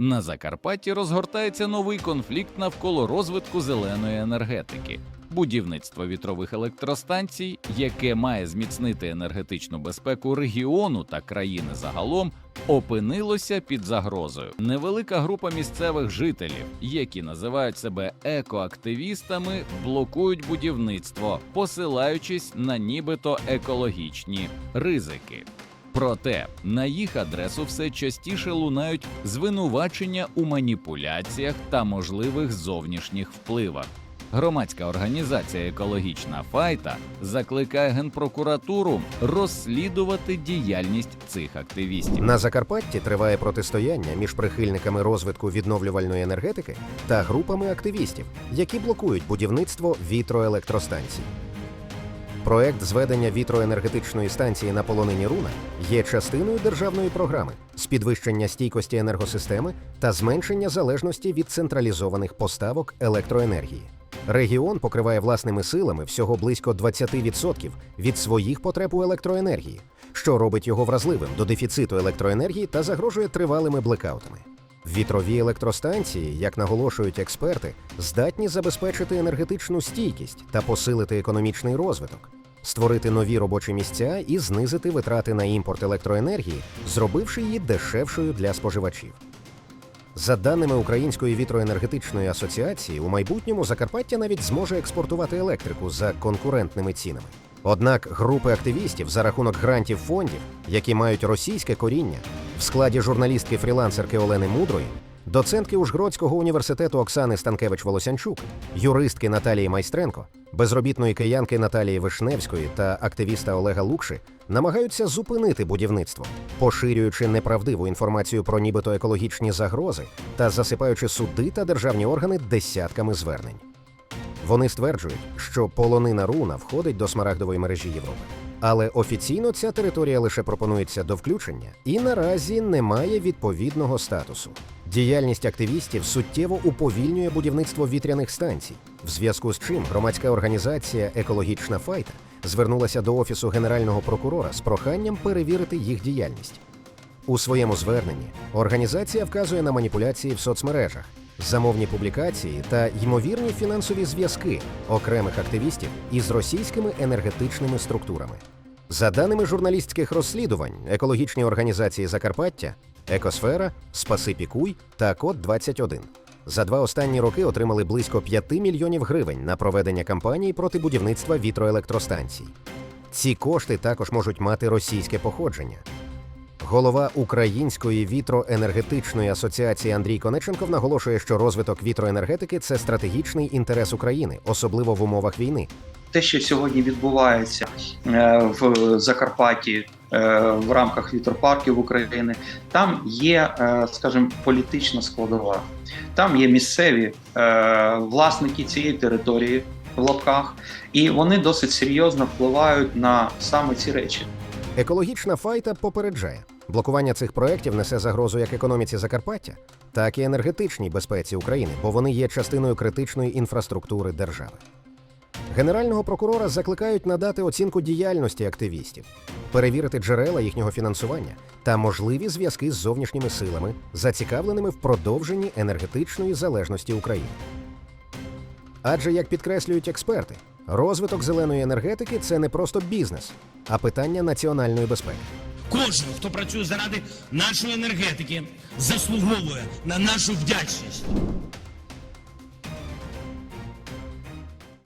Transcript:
На Закарпатті розгортається новий конфлікт навколо розвитку зеленої енергетики. Будівництво вітрових електростанцій, яке має зміцнити енергетичну безпеку регіону та країни загалом, опинилося під загрозою. Невелика група місцевих жителів, які називають себе екоактивістами, блокують будівництво, посилаючись на нібито екологічні ризики. Проте на їх адресу все частіше лунають звинувачення у маніпуляціях та можливих зовнішніх впливах. Громадська організація Екологічна файта закликає генпрокуратуру розслідувати діяльність цих активістів. На Закарпатті триває протистояння між прихильниками розвитку відновлювальної енергетики та групами активістів, які блокують будівництво вітроелектростанцій. Проект зведення вітроенергетичної станції на полонині Руна є частиною державної програми з підвищення стійкості енергосистеми та зменшення залежності від централізованих поставок електроенергії. Регіон покриває власними силами всього близько 20% від своїх потреб у електроенергії, що робить його вразливим до дефіциту електроенергії та загрожує тривалими блекаутами. Вітрові електростанції, як наголошують експерти, здатні забезпечити енергетичну стійкість та посилити економічний розвиток, створити нові робочі місця і знизити витрати на імпорт електроенергії, зробивши її дешевшою для споживачів. За даними Української вітроенергетичної асоціації, у майбутньому Закарпаття навіть зможе експортувати електрику за конкурентними цінами. Однак групи активістів за рахунок грантів фондів, які мають російське коріння, в складі журналістки-фрілансерки Олени Мудрої, доцентки Ужгородського університету Оксани Станкевич-Волосянчук, юристки Наталії Майстренко, безробітної киянки Наталії Вишневської та активіста Олега Лукши намагаються зупинити будівництво, поширюючи неправдиву інформацію про нібито екологічні загрози та засипаючи суди та державні органи десятками звернень. Вони стверджують, що полонина руна входить до смарагдової мережі Європи. Але офіційно ця територія лише пропонується до включення і наразі не має відповідного статусу. Діяльність активістів суттєво уповільнює будівництво вітряних станцій, в зв'язку з чим громадська організація Екологічна файта звернулася до офісу генерального прокурора з проханням перевірити їх діяльність. У своєму зверненні організація вказує на маніпуляції в соцмережах, замовні публікації та ймовірні фінансові зв'язки окремих активістів із російськими енергетичними структурами. За даними журналістських розслідувань, екологічні організації Закарпаття, Екосфера, Спаси Пікуй та Код 21 за два останні роки отримали близько 5 мільйонів гривень на проведення кампанії проти будівництва вітроелектростанцій. Ці кошти також можуть мати російське походження. Голова Української вітроенергетичної асоціації Андрій Конеченков наголошує, що розвиток вітроенергетики це стратегічний інтерес України, особливо в умовах війни. те, що сьогодні відбувається е, в Закарпатті е, в рамках вітропарків України, там є, е, скажімо, політична складова. Там є місцеві власники цієї території в лапках, і вони досить серйозно впливають на саме ці речі. Екологічна файта попереджає, блокування цих проєктів несе загрозу як економіці Закарпаття, так і енергетичній безпеці України, бо вони є частиною критичної інфраструктури держави. Генерального прокурора закликають надати оцінку діяльності активістів, перевірити джерела їхнього фінансування та можливі зв'язки з зовнішніми силами, зацікавленими в продовженні енергетичної залежності України. Адже, як підкреслюють експерти, розвиток зеленої енергетики це не просто бізнес, а питання національної безпеки. Кожен, хто працює заради нашої енергетики, заслуговує на нашу вдячність.